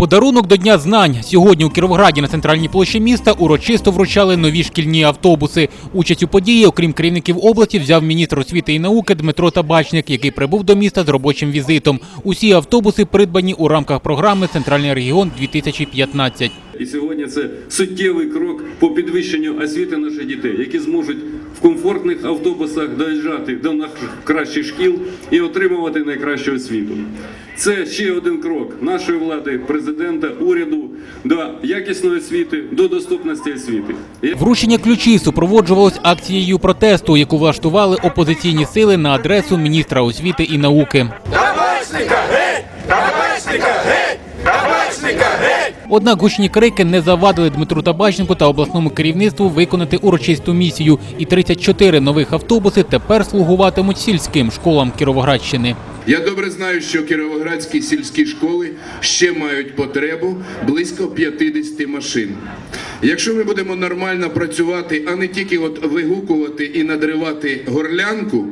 Подарунок до Дня знань. Сьогодні у Кіровограді на центральній площі міста урочисто вручали нові шкільні автобуси. Участь у події, окрім керівників області, взяв міністр освіти і науки Дмитро Табачник, який прибув до міста з робочим візитом. Усі автобуси придбані у рамках програми Центральний регіон 2015 І сьогодні це суттєвий крок по підвищенню освіти наших дітей, які зможуть в комфортних автобусах доїжджати до наших кращих шкіл і отримувати найкращу освіту. Це ще один крок нашої влади, президента, уряду до якісної освіти, до доступності освіти. Вручення ключів супроводжувалось акцією протесту, яку влаштували опозиційні сили на адресу міністра освіти і науки. Однак гучні крики не завадили Дмитру Табачнику та обласному керівництву виконати урочисту місію. І 34 нових автобуси тепер слугуватимуть сільським школам Кіровоградщини. Я добре знаю, що кіровоградські сільські школи ще мають потребу близько 50 машин. Якщо ми будемо нормально працювати, а не тільки от вигукувати і надривати горлянку,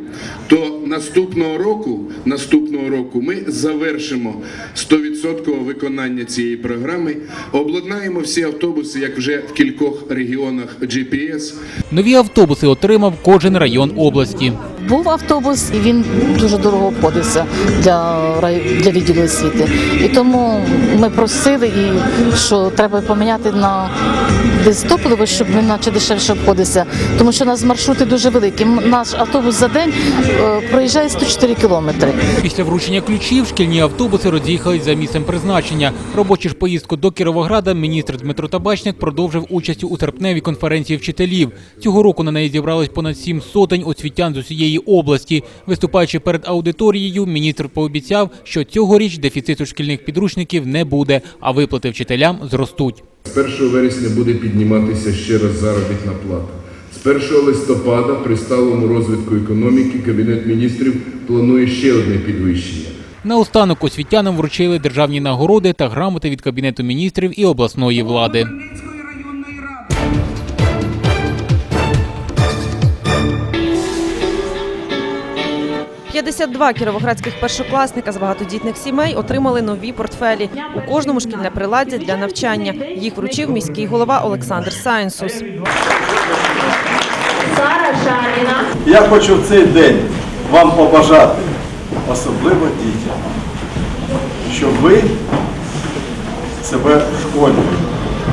то наступного року, наступного року ми завершимо 100% виконання цієї програми, обладнаємо всі автобуси, як вже в кількох регіонах GPS, Нові автобуси отримав кожен район області. Був автобус, і він дуже дорого обходився для, рай- для відділу освіти. І тому ми просили, і що треба поміняти на десь щоб він наче дешевше обходився. Тому що у нас маршрути дуже великі. Наш автобус за день е, проїжджає 104 кілометри. Після вручення ключів шкільні автобуси роз'їхались за місцем призначення. Робочу ж поїздку до Кіровограда міністр Дмитро Табачник продовжив участь у серпневій конференції вчителів. Цього року на неї зібралось понад сім сотень освітян з усієї області. Виступаючи перед аудиторією, міністр пообіцяв, що цьогоріч дефіциту шкільних підручників не буде, а виплати вчителям зростуть. З 1 вересня буде підніматися ще раз заробітна плата. З 1 листопада при сталому розвитку економіки Кабінет міністрів планує ще одне підвищення. Наостанок освітянам вручили державні нагороди та грамоти від кабінету міністрів і обласної влади. 52 кіровоградських першокласника з багатодітних сімей отримали нові портфелі. У кожному шкільне приладдя для навчання. Їх вручив міський голова Олександр Сайнсус. Я хочу в цей день вам побажати, особливо дітям, щоб ви себе в школі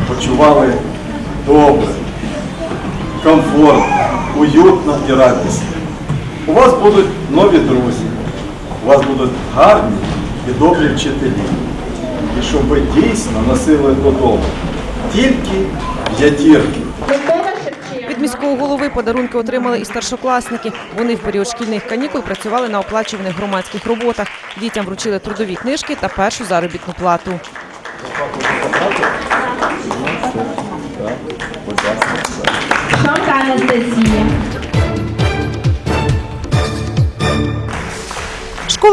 почували добре, комфортно, уютно і радісно. У вас будуть нові друзі, у вас будуть гарні і добрі вчителі. І щоб ви дійсно носили додому тільки п'ятірки. Від міського голови подарунки отримали і старшокласники. Вони в період шкільних канікул працювали на оплачуваних громадських роботах. Дітям вручили трудові книжки та першу заробітну плату. Шамка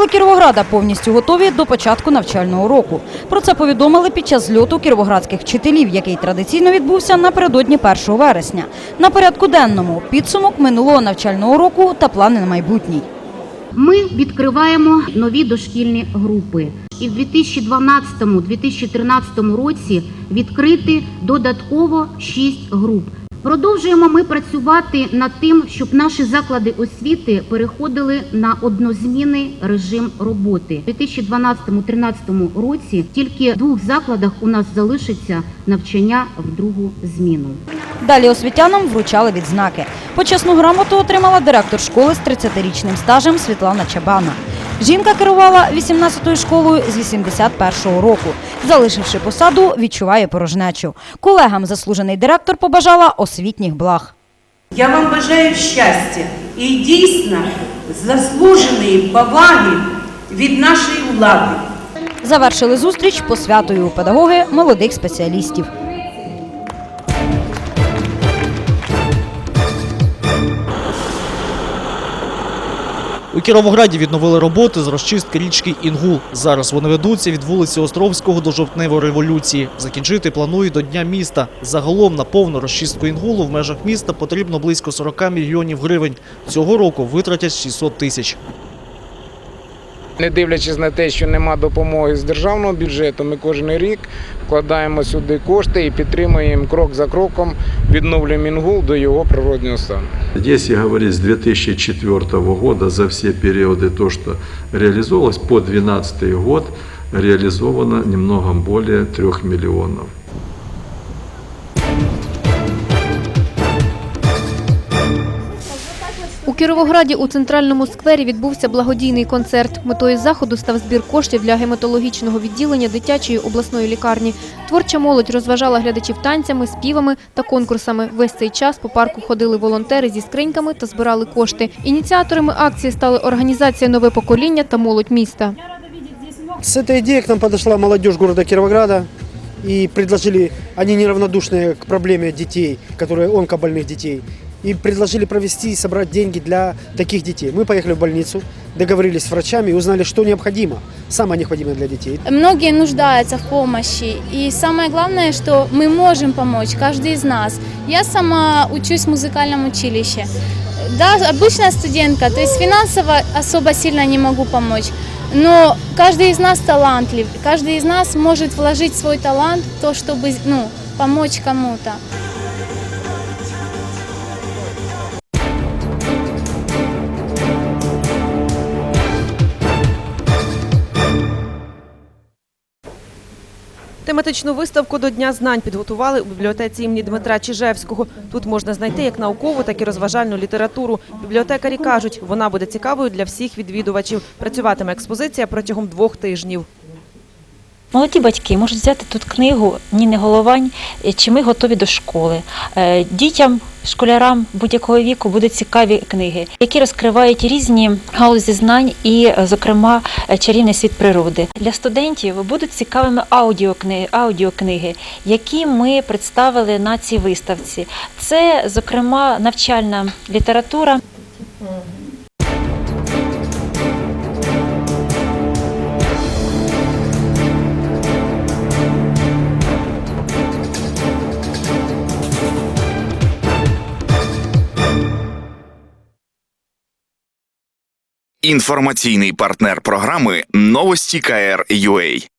Школи Кіровограда повністю готові до початку навчального року. Про це повідомили під час зльоту кіровоградських вчителів, який традиційно відбувся напередодні 1 вересня. На порядку денному підсумок минулого навчального року та плани на майбутній. Ми відкриваємо нові дошкільні групи. І в 2012-2013 році відкрити додатково 6 груп. Продовжуємо ми працювати над тим, щоб наші заклади освіти переходили на однозмінний режим роботи. У 2012-2013 році тільки в двох закладах у нас залишиться навчання в другу зміну. Далі освітянам вручали відзнаки. Почесну грамоту отримала директор школи з 30-річним стажем Світлана Чабана. Жінка керувала 18-ю школою з 81-го року. Залишивши посаду, відчуває порожнечу. Колегам заслужений директор побажала освітніх благ. Я вам бажаю щастя і дійсно заслуженої поваги від нашої влади. Завершили зустріч посвятою у педагоги молодих спеціалістів. У Кіровограді відновили роботи з розчистки річки Інгул. Зараз вони ведуться від вулиці Островського до Жовтневої революції. Закінчити планують до Дня міста. Загалом на повну розчистку Інгулу в межах міста потрібно близько 40 мільйонів гривень. Цього року витратять 600 тисяч. Не дивлячись на те, що нема допомоги з державного бюджету, ми кожен рік вкладаємо сюди кошти і підтримуємо крок за кроком, відновлюємо Інгул до його природнього стану. Если говорить с 2004 года за все периоды то, что реализовалось, по 2012 год реализовано немного более 3 миллионов. Кіровограді у центральному сквері відбувся благодійний концерт. Метою заходу став збір коштів для гематологічного відділення дитячої обласної лікарні. Творча молодь розважала глядачів танцями, співами та конкурсами. Весь цей час по парку ходили волонтери зі скриньками та збирали кошти. Ініціаторами акції стали організація Нове покоління та молодь міста. С этой идеей к нам подошла молодежь города Кировограда и предложили, они неравнодушные к проблеме детей, которые онкобольных детей, И предложили провести и собрать деньги для таких детей. Мы поехали в больницу, договорились с врачами и узнали, что необходимо, самое необходимое для детей. Многие нуждаются в помощи. И самое главное, что мы можем помочь, каждый из нас. Я сама учусь в музыкальном училище. Да, обычная студентка, то есть финансово особо сильно не могу помочь. Но каждый из нас талантлив, каждый из нас может вложить свой талант в то, чтобы ну, помочь кому-то. Тематичну виставку до Дня знань підготували у бібліотеці імені Дмитра Чижевського. Тут можна знайти як наукову, так і розважальну літературу. Бібліотекарі кажуть, вона буде цікавою для всіх відвідувачів. Працюватиме експозиція протягом двох тижнів. Молоді батьки можуть взяти тут книгу Ніни Головань Чи ми готові до школи. Е, Дітям, школярам будь-якого віку будуть цікаві книги, які розкривають різні галузі знань і, е, зокрема, е, чарівний світ природи. Для студентів будуть цікавими аудіокниги, аудіокниги, які ми представили на цій виставці. Це, зокрема, навчальна література. Інформаційний партнер програми Новості КР UA.